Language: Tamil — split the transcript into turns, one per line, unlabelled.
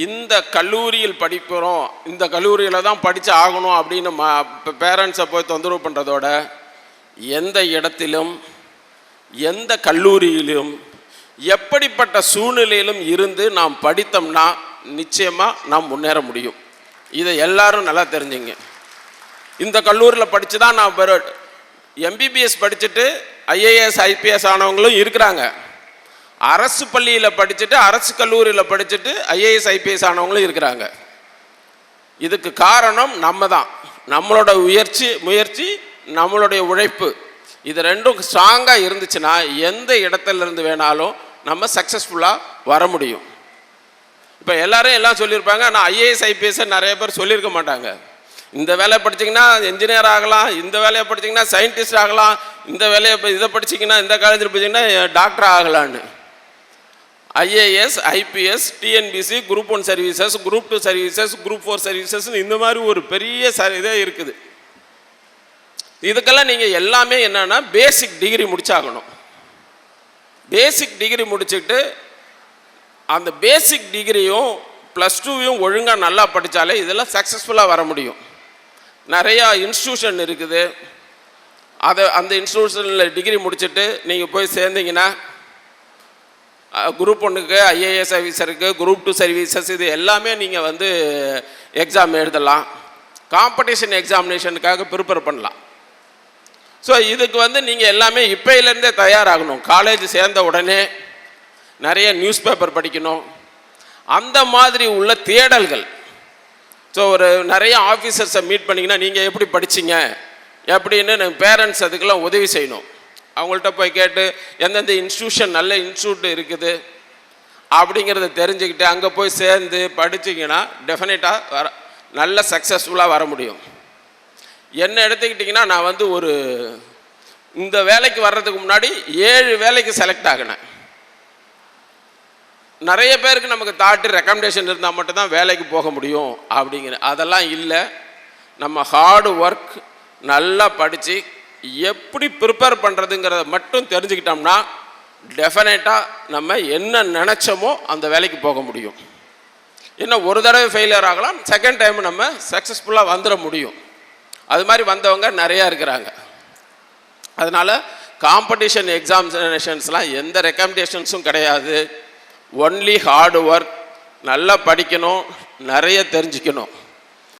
இந்த கல்லூரியில் படிக்கிறோம் இந்த கல்லூரியில் தான் படித்து ஆகணும் அப்படின்னு மா பேரண்ட்ஸை போய் தொந்தரவு பண்ணுறதோட எந்த இடத்திலும் எந்த கல்லூரியிலும் எப்படிப்பட்ட சூழ்நிலையிலும் இருந்து நாம் படித்தோம்னா நிச்சயமாக நாம் முன்னேற முடியும். இதை எல்லாரும் நல்லா தெரிஞ்சுங்க. இந்த கல்லூரியில் படித்து தான் நான் எம்பிபிஎஸ் படிச்சுட்டு ஐஏஎஸ் ஐபிஎஸ் ஆனவங்களும் இருக்கிறாங்க. அரசு பள்ளியில் படிச்சுட்டு அரசு கல்லூரியில் படிச்சுட்டு ஐஏஎஸ் ஐபிஎஸ் ஆனவங்களும் இருக்கிறாங்க. இதுக்கு காரணம் நம்ம தான் நம்மளோட உயர்ச்சி முயற்சி நம்மளுடைய உழைப்பு. இது ரெண்டும் ஸ்ட்ராங்காக இருந்துச்சுன்னா எந்த இடத்துல இருந்து வேணாலும் நம்ம சக்ஸஸ்ஃபுல்லாக வர முடியும். இப்போ எல்லாரும் எல்லாம் சொல்லியிருப்பாங்க ஆனால் ஐஏஎஸ் ஐபிஎஸ் நிறைய பேர் சொல்லியிருக்க மாட்டாங்க. இந்த வேலையை படிச்சிங்கன்னா என்ஜினியர் ஆகலாம் இந்த வேலையை படிச்சீங்கன்னா சயின்டிஸ்ட் ஆகலாம் இந்த வேலையை இதை படிச்சிங்கன்னா இந்த காலேஜில் படிச்சிங்கன்னா doctor ஆகலான்னு IAS IPS TNPSC group one services group two services group four services இந்த மாதிரி ஒரு பெரிய ச இதே இருக்குது. இதுக்கெல்லாம் நீங்கள் எல்லாமே என்னன்னா பேசிக் டிகிரி முடிச்சாகணும். பேசிக் டிகிரி முடிச்சுட்டு அந்த பேசிக் டிகிரியும் ப்ளஸ் டூவையும் ஒழுங்காக நல்லா படித்தாலே இதெல்லாம் சக்ஸஸ்ஃபுல்லாக வர முடியும். நிறையா இன்ஸ்டியூஷன் இருக்குது. அதை அந்த இன்ஸ்டியூஷனில் டிகிரி முடிச்சுட்டு நீங்கள் போய் சேர்ந்தீங்கன்னா குரூப் ஒன்றுக்கு ஐஏஎஸ் ஆஃபீஸருக்கு குரூப் டூ சர்வீசஸ் இது எல்லாமே நீங்கள் வந்து எக்ஸாம் எழுதலாம். காம்படிஷன் எக்ஸாமினேஷனுக்காக ப்ரிப்பேர் பண்ணலாம். ஸோ இதுக்கு வந்து நீங்கள் எல்லாமே இப்போயிலேருந்தே தயாராகணும். காலேஜ் சேர்ந்த உடனே நிறைய நியூஸ் பேப்பர் படிக்கணும். அந்த மாதிரி உள்ள தேடல்கள். ஸோ ஒரு நிறைய ஆஃபீஸர்ஸை மீட் பண்ணிங்கன்னா நீங்கள் எப்படி படிச்சீங்க? எப்படின்னு பேரண்ட்ஸ் அதுக்கெல்லாம் உதவி செய்யணும். அவங்கள்ட்ட போய் கேட்டு எந்தெந்த இன்ஸ்டியூஷன் நல்ல இன்ஸ்டியூட் இருக்குது அப்படிங்கிறத தெரிஞ்சுக்கிட்டு அங்கே போய் சேர்ந்து படிச்சிங்கன்னா டெஃபினட்டாக வர நல்ல சக்ஸஸ்ஃபுல்லாக வர முடியும். என்ன எடுத்துக்கிட்டிங்கன்னா நான் வந்து ஒரு இந்த வேலைக்கு வர்றதுக்கு முன்னாடி ஏழு வேலைக்கு செலக்ட் ஆகினேன். நிறைய பேருக்கு நமக்கு தாட்டு ரெக்கமெண்டேஷன் இருந்தால் மட்டும்தான் வேலைக்கு போக முடியும் அப்படிங்கிற அதெல்லாம் இல்லை. நம்ம ஹார்டு ஒர்க் நல்லா படித்து எப்படி ப்ரிப்பேர் பண்ணுறதுங்கிறத மட்டும் தெரிஞ்சுக்கிட்டோம்னா டெஃபினட்டாக நம்ம என்ன நினச்சோமோ அந்த வேலைக்கு போக முடியும். இன்னும் ஒரு தடவை ஃபெயிலியர் ஆகலாம் செகண்ட் டைம் நம்ம சக்ஸஸ்ஃபுல்லாக வந்துட முடியும். அது மாதிரி வந்தவங்க நிறையா இருக்கிறாங்க. அதனால் காம்படிஷன் எக்ஸாமினேஷன்ஸ்லாம் எந்த ரெக்கமெண்டேஷன்ஸும் கிடையாது. ஒன்லி ஹார்டு ஒர்க் நல்லா படிக்கணும் நிறைய தெரிஞ்சுக்கணும்.